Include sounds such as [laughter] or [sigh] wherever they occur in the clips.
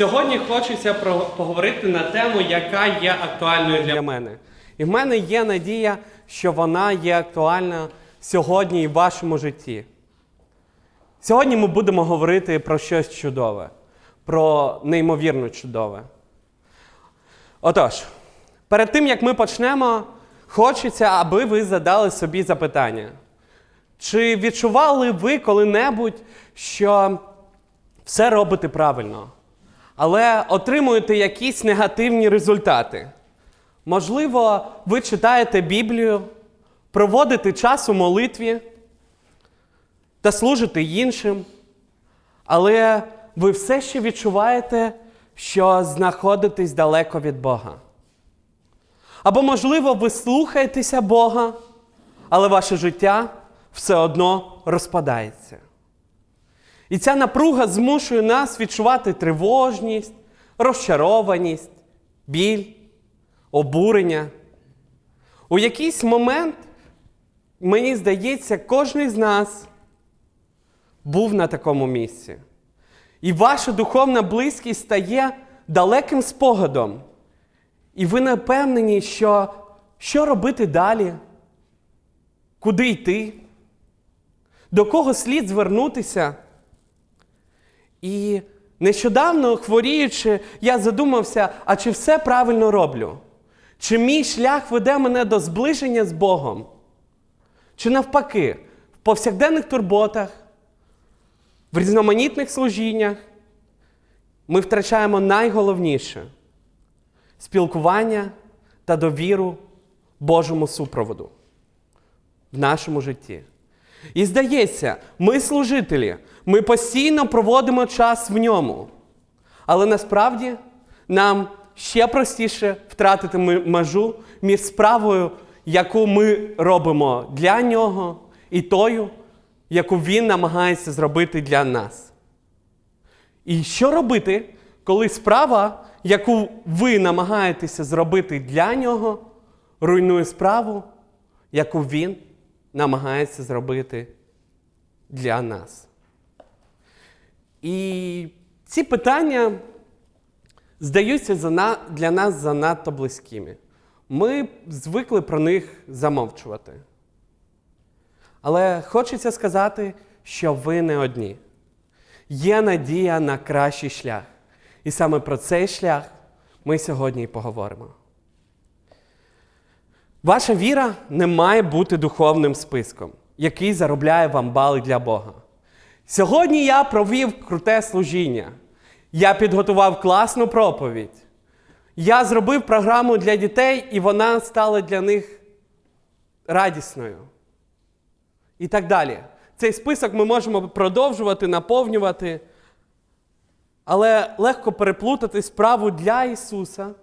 Сьогодні хочеться поговорити на тему, яка є актуальною для мене. І в мене є надія, що вона є актуальна сьогодні і в вашому житті. Сьогодні ми будемо говорити про щось чудове, про неймовірно чудове. Отож, перед тим як ми почнемо, хочеться, аби ви задали собі запитання. Чи відчували ви коли-небудь, що все робите правильно, але отримуєте якісь негативні результати? Можливо, ви читаєте Біблію, проводите час у молитві та служите іншим, але ви все ще відчуваєте, що знаходитесь далеко від Бога. Або, можливо, ви слухаєтеся Бога, але ваше життя все одно розпадається. І ця напруга змушує нас відчувати тривожність, розчарованість, біль, обурення. У якийсь момент, мені здається, кожен з нас був на такому місці. І ваша духовна близькість стає далеким спогадом. І ви не впевнені, що, що робити далі, куди йти, до кого слід звернутися. І нещодавно хворіючи, я задумався, а чи все правильно роблю? Чи мій шлях веде мене до зближення з Богом? Чи навпаки, в повсякденних турботах, в різноманітних служіннях ми втрачаємо найголовніше спілкування та довіру Божому супроводу в нашому житті. І здається, ми служителі, ми постійно проводимо час в ньому. Але насправді нам ще простіше втратити межу між справою, яку ми робимо для нього, і тою, яку він намагається зробити для нас. І що робити, коли справа, яку ви намагаєтеся зробити для нього, руйнує справу, яку він намагається зробити для нас? І ці питання здаються для нас занадто близькими. Ми звикли про них замовчувати. Але хочеться сказати, що ви не одні. Є надія на кращий шлях. І саме про цей шлях ми сьогодні і поговоримо. Ваша віра не має бути духовним списком, який заробляє вам бали для Бога. Сьогодні я провів круте служіння. Я підготував класну проповідь. Я зробив програму для дітей, і вона стала для них радісною. І так далі. Цей список ми можемо продовжувати, наповнювати. Але легко переплутати справу для Ісуса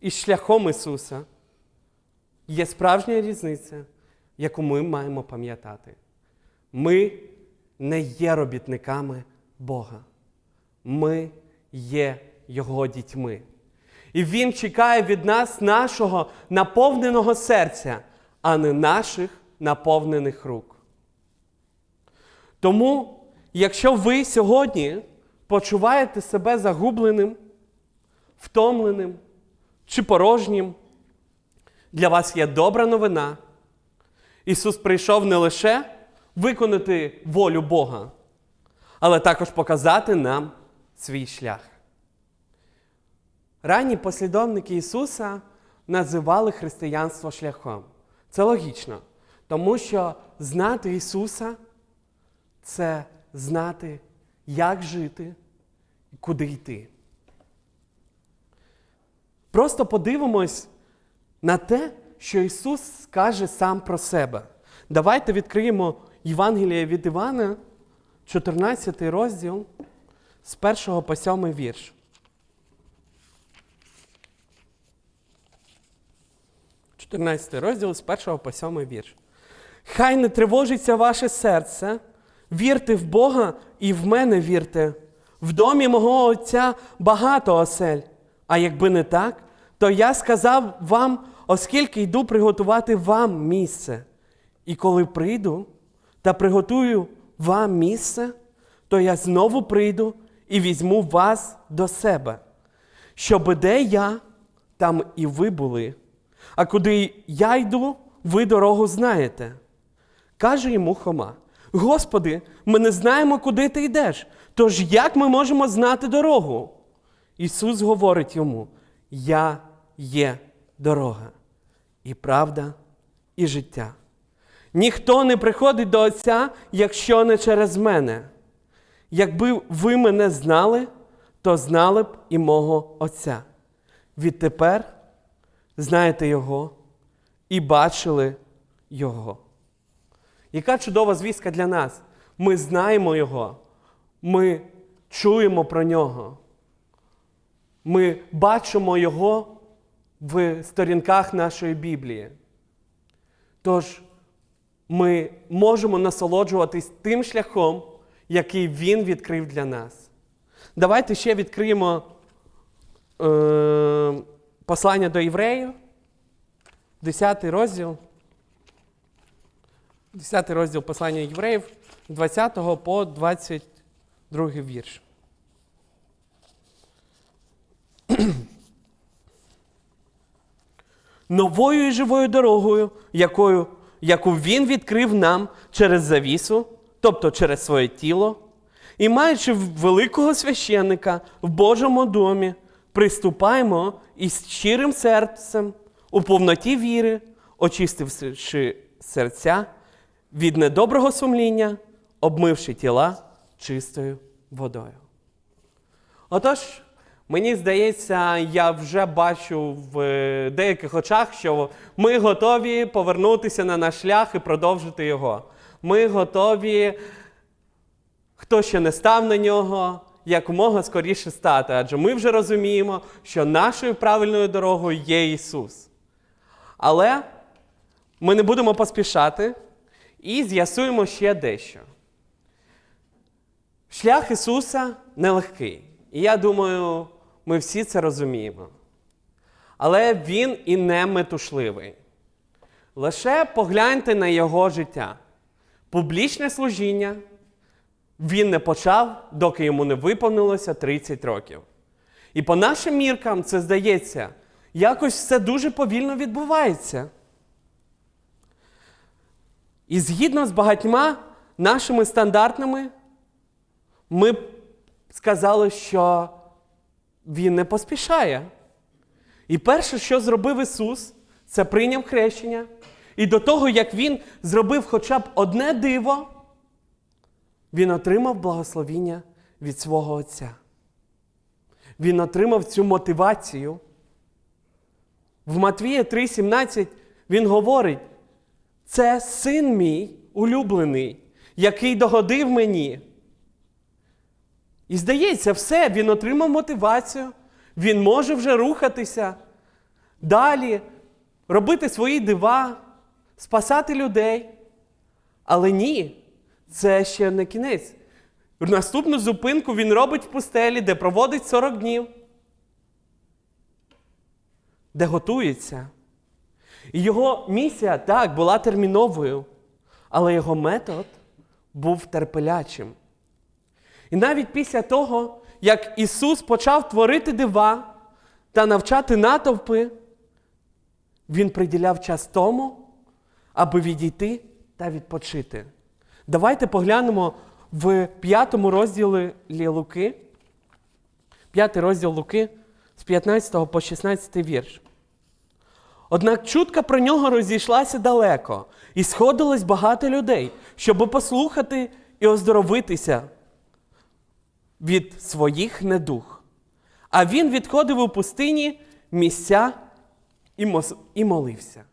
і шляхом Ісуса. Є справжня різниця, яку ми маємо пам'ятати. Ми не є робітниками Бога. Ми є Його дітьми. І Він чекає від нас нашого наповненого серця, а не наших наповнених рук. Тому, якщо ви сьогодні почуваєте себе загубленим, втомленим чи порожнім, для вас є добра новина. Ісус прийшов не лише виконати волю Бога, але також показати нам свій шлях. Ранні послідовники Ісуса називали християнство шляхом. Це логічно, тому що знати Ісуса це знати, як жити і куди йти. Просто подивимось на те, що Ісус скаже сам про себе. Давайте відкриємо Євангеліє від Івана, 14 розділ з 1 по 7 вірш. Чотирнадцятий розділ з 1 по 7 вірш. Хай не тривожиться ваше серце, вірте в Бога і в мене вірте. В домі мого Отця багато осель. А якби не так, то я сказав вам, оскільки йду приготувати вам місце. І коли прийду та приготую вам місце, то я знову прийду і візьму вас до себе, щоби де я, там і ви були. А куди я йду, ви дорогу знаєте. Каже йому Хома: Господи, ми не знаємо, куди ти йдеш. Тож як ми можемо знати дорогу? Ісус говорить йому: Я є дорога, і правда, і життя. Ніхто не приходить до Отця, якщо не через мене. Якби ви мене знали, то знали б і мого Отця. Відтепер знаєте Його і бачили Його. Яка чудова звістка для нас? Ми знаємо Його, ми чуємо про нього. Ми бачимо Його в сторінках нашої Біблії. Тож ми можемо насолоджуватись тим шляхом, який Він відкрив для нас. Давайте ще відкриємо е, послання до євреїв, 10 розділ. 10 розділ послання євреїв, 20 по 22 вірш. [clears throat] Новою і живою дорогою, якою, яку він відкрив нам через завісу, тобто через своє тіло, і маючи великого священника в Божому домі, приступаємо із щирим серцем у повноті віри, очистивши серця від недоброго сумління, обмивши тіла чистою водою. Отож, мені здається, я вже бачу в е, деяких очах, що ми готові повернутися на наш шлях і продовжити його. Ми готові, хто ще не став на нього, якомога скоріше стати. Адже ми вже розуміємо, що нашою правильною дорогою є Ісус. Але ми не будемо поспішати і з'ясуємо ще дещо. Шлях Ісуса нелегкий. І я думаю, ми всі це розуміємо. Але Він і не метушливий. Лише погляньте на Його життя. Публічне служіння він не почав, доки йому не виповнилося 30 років. І по нашим міркам це здається, якось все дуже повільно відбувається. І згідно з багатьма нашими стандартними, ми сказали, що він не поспішає. І перше, що зробив Ісус, це прийняв хрещення. І до того, як Він зробив хоча б одне диво, Він отримав благословіння від свого Отця. Він отримав цю мотивацію. В Матвія 3,17 він говорить: це син мій улюблений, який догодив мені. І здається, все, він отримав мотивацію, він може вже рухатися далі, робити свої дива, спасати людей. Але ні, це ще не кінець. Наступну зупинку він робить в пустелі, де проводить 40 днів, де готується. І його місія так була терміновою, але його метод був терпелячим. І навіть після того, як Ісус почав творити дива та навчати натовпи, Він приділяв час тому, аби відійти та відпочити. Давайте поглянемо в п'ятому розділі Луки, п'ятий розділ Луки з 15 по 16 вірш. Однак чутка про нього розійшлася далеко, і сходилось багато людей, щоби послухати і оздоровитися від своїх недух. А він відходив у пустині місця і, і молився.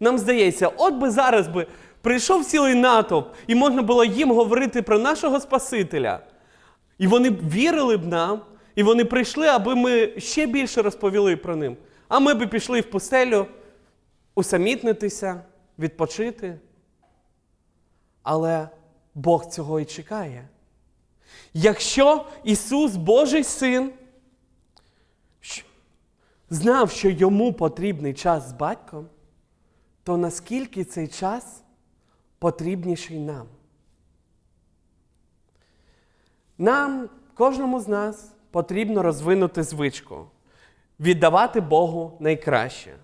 Нам здається, от би зараз би прийшов цілий натовп, і можна було їм говорити про нашого Спасителя. І вони б вірили б нам, і вони прийшли, аби ми ще більше розповіли про ним. А ми б пішли в пустелю усамітнитися, відпочити. Але Бог цього і чекає. Якщо Ісус, Божий Син, знав, що йому потрібний час з батьком, то наскільки цей час потрібніший нам? Нам кожному з нас потрібно розвинути звичку, віддавати Богу найкраще,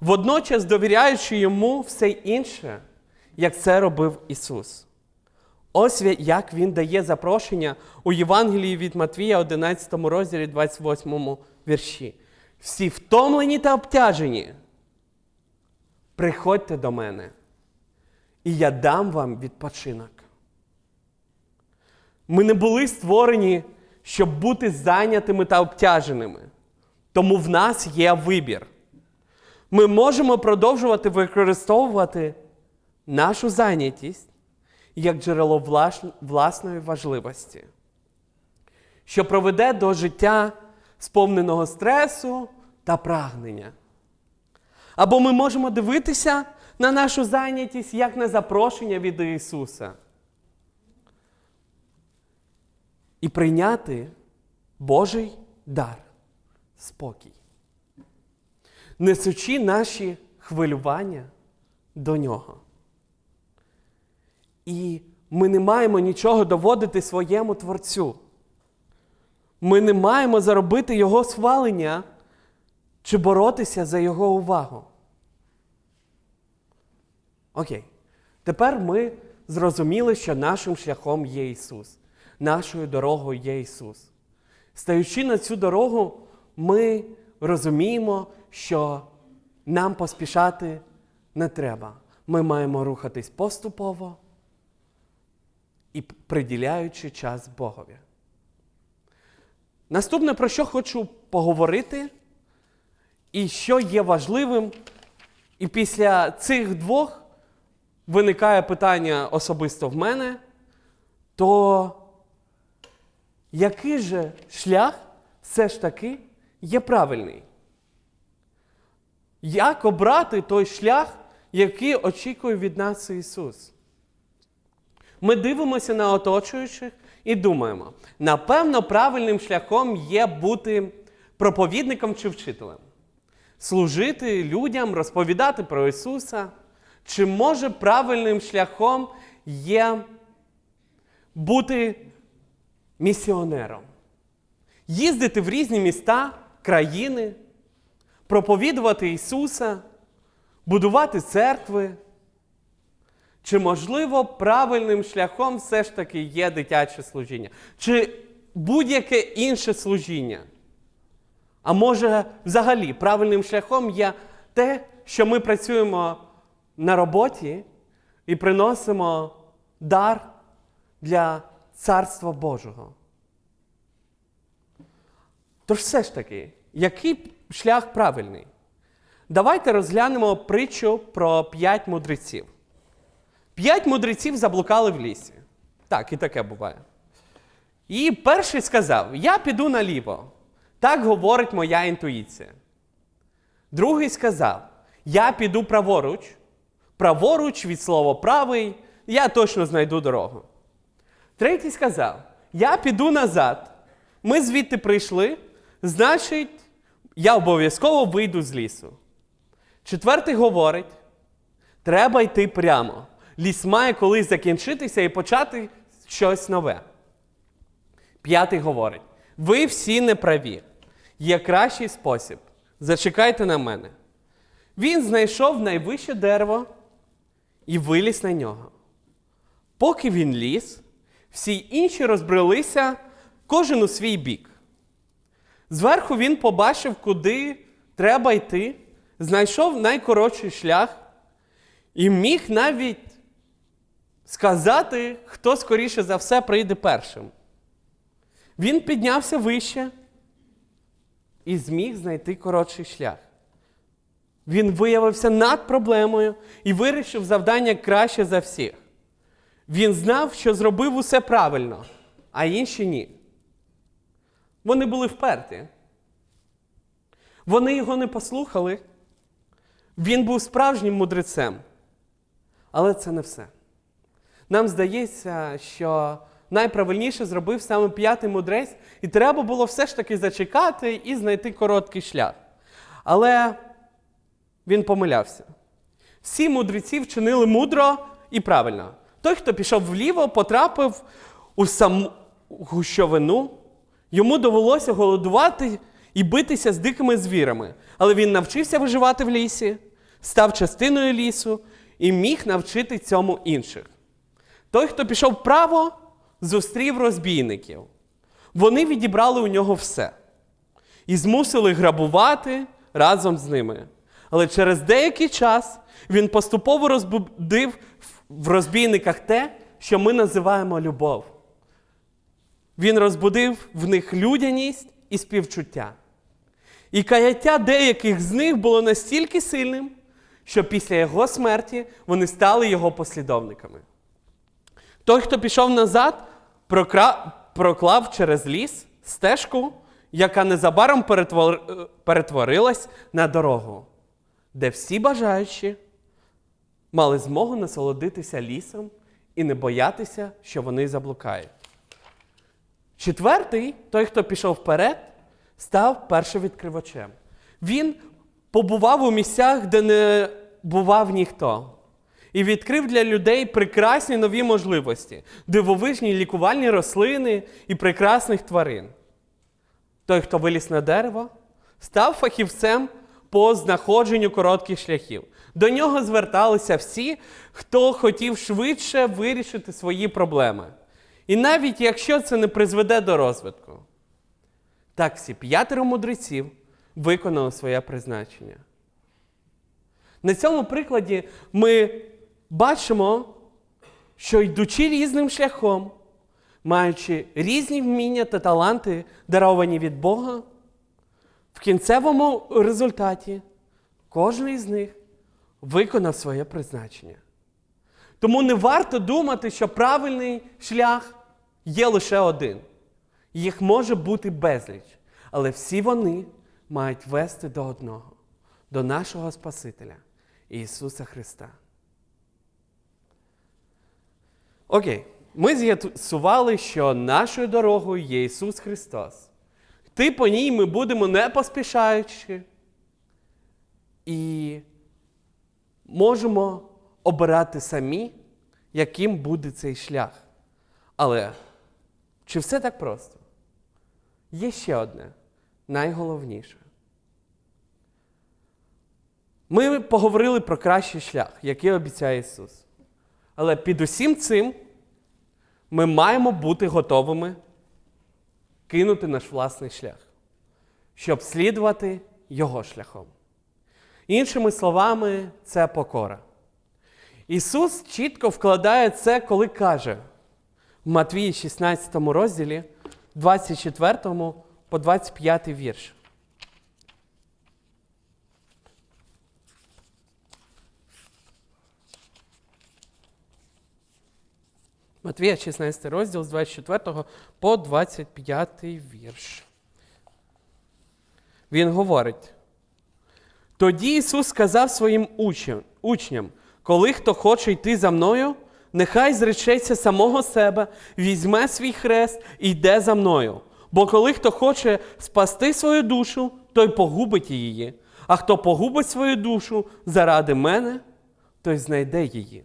водночас довіряючи йому все інше, як це робив Ісус. Ось як Він дає запрошення у Євангелії від Матвія, 11 розділі, 28 вірші. Всі втомлені та обтяжені, приходьте до мене, і я дам вам відпочинок. Ми не були створені, щоб бути зайнятими та обтяженими. Тому в нас є вибір. Ми можемо продовжувати використовувати нашу зайнятість як джерело власної важливості, що проведе до життя сповненого стресу та прагнення. Або ми можемо дивитися на нашу зайнятість як на запрошення від Ісуса і прийняти Божий дар спокій, несучи наші хвилювання до Нього. І ми не маємо нічого доводити своєму Творцю. Ми не маємо заробити Його схвалення чи боротися за Його увагу. Окей. Тепер ми зрозуміли, що нашим шляхом є Ісус, нашою дорогою є Ісус. Стаючи на цю дорогу, ми розуміємо, що нам поспішати не треба. Ми маємо рухатись поступово і приділяючи час Богові. Наступне, про що хочу поговорити, і що є важливим, і після цих двох виникає питання особисто в мене, то який же шлях все ж таки є правильний? Як обрати той шлях, який очікує від нас Ісус? Ми дивимося на оточуючих і думаємо, напевно, правильним шляхом є бути проповідником чи вчителем, служити людям, розповідати про Ісуса. Чи може правильним шляхом є бути місіонером, їздити в різні міста, країни, проповідувати Ісуса, будувати церкви? Чи, можливо, правильним шляхом все ж таки є дитяче служіння? Чи будь-яке інше служіння? А може, взагалі, правильним шляхом є те, що ми працюємо на роботі і приносимо дар для Царства Божого? Тож все ж таки, який шлях правильний? Давайте розглянемо притчу про п'ять мудреців. П'ять мудреців заблукали в лісі. Так, і таке буває. І перший сказав: Я піду наліво. Так говорить моя інтуїція. Другий сказав: Я піду праворуч. Праворуч від слова правий, я точно знайду дорогу. Третій сказав: Я піду назад. Ми звідти прийшли, значить, я обов'язково вийду з лісу. Четвертий говорить: треба йти прямо. Ліс має колись закінчитися і почати щось нове. П'ятий говорить: ви всі неправі. Є кращий спосіб. Зачекайте на мене. Він знайшов найвище дерево і виліз на нього. Поки він ліз, всі інші розбрелися кожен у свій бік. Зверху він побачив, куди треба йти, знайшов найкоротший шлях і міг навіть сказати, хто скоріше за все прийде першим. Він піднявся вище і зміг знайти коротший шлях. Він виявився над проблемою і вирішив завдання краще за всіх. Він знав, що зробив усе правильно, а інші ні. Вони були вперті. Вони його не послухали. Він був справжнім мудрецем. Але це не все. Нам здається, що найправильніше зробив саме п'ятий мудрець, і треба було все ж таки зачекати і знайти короткий шлях. Але він помилявся. Всі мудреці вчинили мудро і правильно. Той, хто пішов вліво, потрапив у, сам... гущовину, йому довелося голодувати і битися з дикими звірами. Але він навчився виживати в лісі, став частиною лісу і міг навчити цьому інших. Той, хто пішов вправо, зустрів розбійників. Вони відібрали у нього все і змусили грабувати разом з ними. Але через деякий час він поступово розбудив в розбійниках те, що ми називаємо любов. Він розбудив в них людяність і співчуття. І каяття деяких з них було настільки сильним, що після його смерті вони стали його послідовниками. Той, хто пішов назад, прокра... проклав через ліс стежку, яка незабаром перетвор... е, перетворилась на дорогу, де всі бажаючі мали змогу насолодитися лісом і не боятися, що вони заблукають. Четвертий, той, хто пішов вперед, став першовідкривачем. Він побував у місцях, де не бував ніхто. І відкрив для людей прекрасні нові можливості, дивовижні лікувальні рослини і прекрасних тварин. Той, хто виліз на дерево, став фахівцем по знаходженню коротких шляхів. До нього зверталися всі, хто хотів швидше вирішити свої проблеми. І навіть якщо це не призведе до розвитку. Так всі п'ятеро мудреців виконали своє призначення. На цьому прикладі ми бачимо, що йдучи різним шляхом, маючи різні вміння та таланти, даровані від Бога, в кінцевому результаті кожен із них виконав своє призначення. Тому не варто думати, що правильний шлях є лише один. Їх може бути безліч, але всі вони мають вести до одного, до нашого Спасителя Ісуса Христа. Окей, ми з'ясували, що нашою дорогою є Ісус Христос. Йти по ній ми будемо не поспішаючи і можемо обирати самі, яким буде цей шлях. Але чи все так просто? Є ще одне, найголовніше. Ми поговорили про кращий шлях, який обіцяє Ісус. Але під усім цим ми маємо бути готовими кинути наш власний шлях, щоб слідувати Його шляхом. Іншими словами, це покора. Ісус чітко вкладає це, коли каже в Матвії 16 розділі, 24 по 25 вірш. Матвія 16 розділ з 24 по 25 вірш. Він говорить. Тоді Ісус сказав своїм учням, коли хто хоче йти за мною, нехай зречеться самого себе, візьме свій хрест і йде за мною. Бо коли хто хоче спасти свою душу, той погубить її. А хто погубить свою душу заради мене, той знайде її.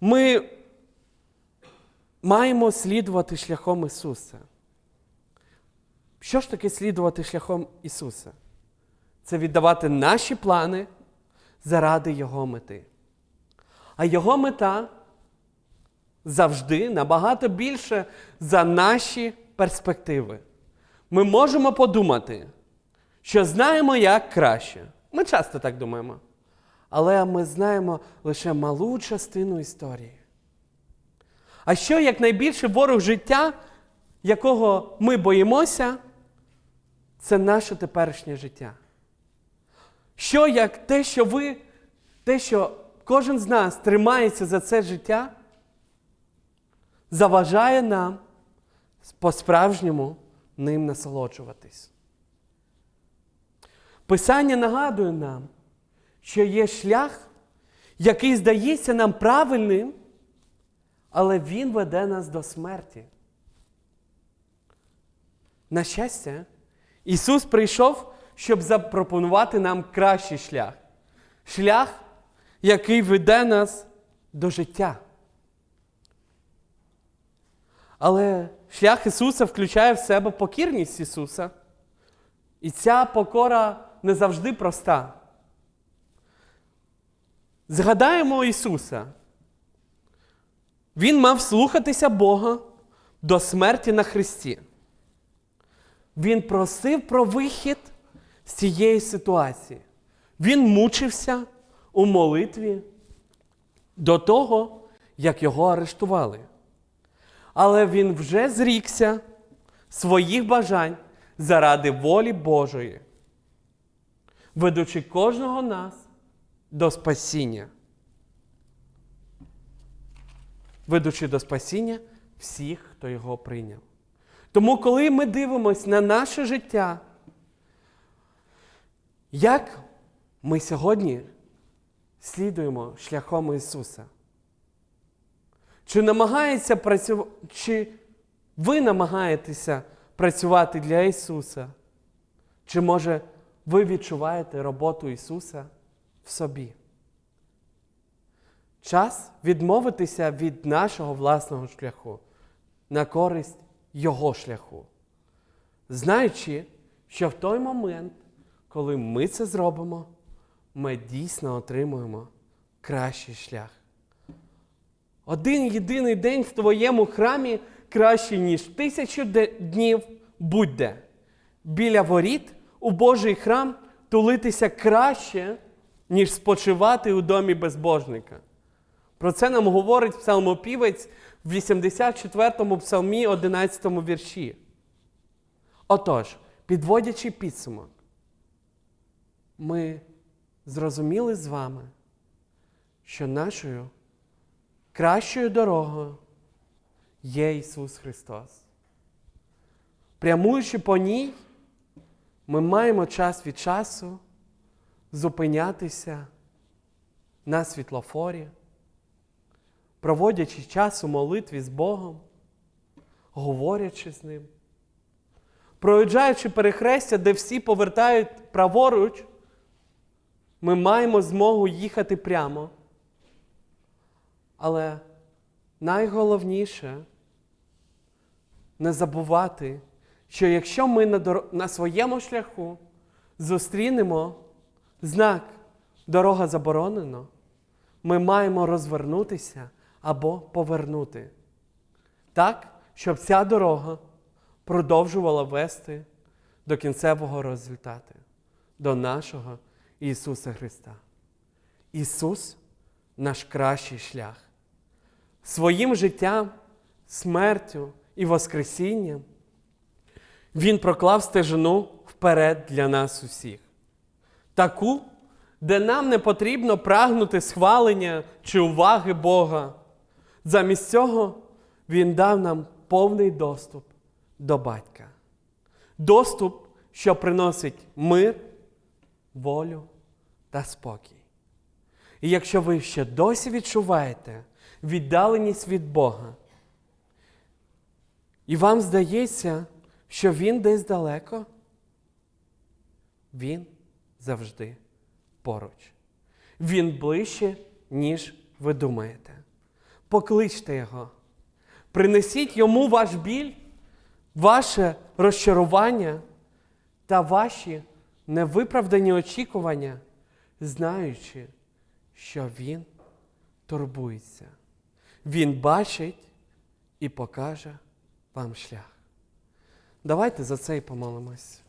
Ми маємо слідувати шляхом Ісуса. Що ж таке слідувати шляхом Ісуса? Це віддавати наші плани заради Його мети. А Його мета завжди набагато більше за наші перспективи. Ми можемо подумати, що знаємо як краще. Ми часто так думаємо. Але ми знаємо лише малу частину історії. А що як найбільший ворог життя, якого ми боїмося, це наше теперішнє життя. Що як те, що ви, те, що кожен з нас тримається за це життя, заважає нам по-справжньому ним насолоджуватись. Писання нагадує нам, що є шлях, який здається нам правильним, але він веде нас до смерті. На щастя, Ісус прийшов, щоб запропонувати нам кращий шлях. Шлях, який веде нас до життя. Але шлях Ісуса включає в себе покірність Ісуса. І ця покора не завжди проста. Згадаємо Ісуса. Він мав слухатися Бога до смерті на Христі. Він просив про вихід з цієї ситуації. Він мучився у молитві до того, як його арештували. Але він вже зрікся своїх бажань заради волі Божої, ведучи кожного нас до спасіння. Ведучи до спасіння всіх, хто його прийняв. Тому, коли ми дивимося на наше життя, як ми сьогодні слідуємо шляхом Ісуса? Чи намагається працю... чи ви намагаєтеся працювати для Ісуса? Чи може ви відчуваєте роботу Ісуса в собі? Час відмовитися від нашого власного шляху на користь Його шляху, знаючи, що в той момент, коли ми це зробимо, ми дійсно отримуємо кращий шлях. Один єдиний день в твоєму храмі краще, ніж тисячу днів будь-де. Біля воріт у Божий храм тулитися краще, ніж спочивати у домі безбожника. Про це нам говорить псалмопівець в 84-му псалмі, 11 вірші. Отож, підводячи підсумок, ми зрозуміли з вами, що нашою кращою дорогою є Ісус Христос. Прямуючи по ній, ми маємо час від часу зупинятися на світлофорі, проводячи час у молитві з Богом, говорячи з Ним, проїжджаючи перехрестя, де всі повертають праворуч, ми маємо змогу їхати прямо. Але найголовніше не забувати, що якщо ми на, своєму шляху зустрінемо знак дорога заборонено, ми маємо розвернутися або повернути. Так, щоб ця дорога продовжувала вести до кінцевого результату, до нашого Ісуса Христа. Ісус наш кращий шлях. Своїм життям, смертю і Воскресінням Він проклав стежину вперед для нас усіх. Таку, де нам не потрібно прагнути схвалення чи уваги Бога. Замість цього Він дав нам повний доступ до Батька. Доступ, що приносить мир, волю та спокій. І якщо ви ще досі відчуваєте віддаленість від Бога, і вам здається, що Він десь далеко, Він завжди поруч. Він ближче, ніж ви думаєте. Покличте Його, принесіть йому ваш біль, ваше розчарування та ваші невиправдані очікування, знаючи, що Він турбується. Він бачить і покаже вам шлях. Давайте за це і помолимось.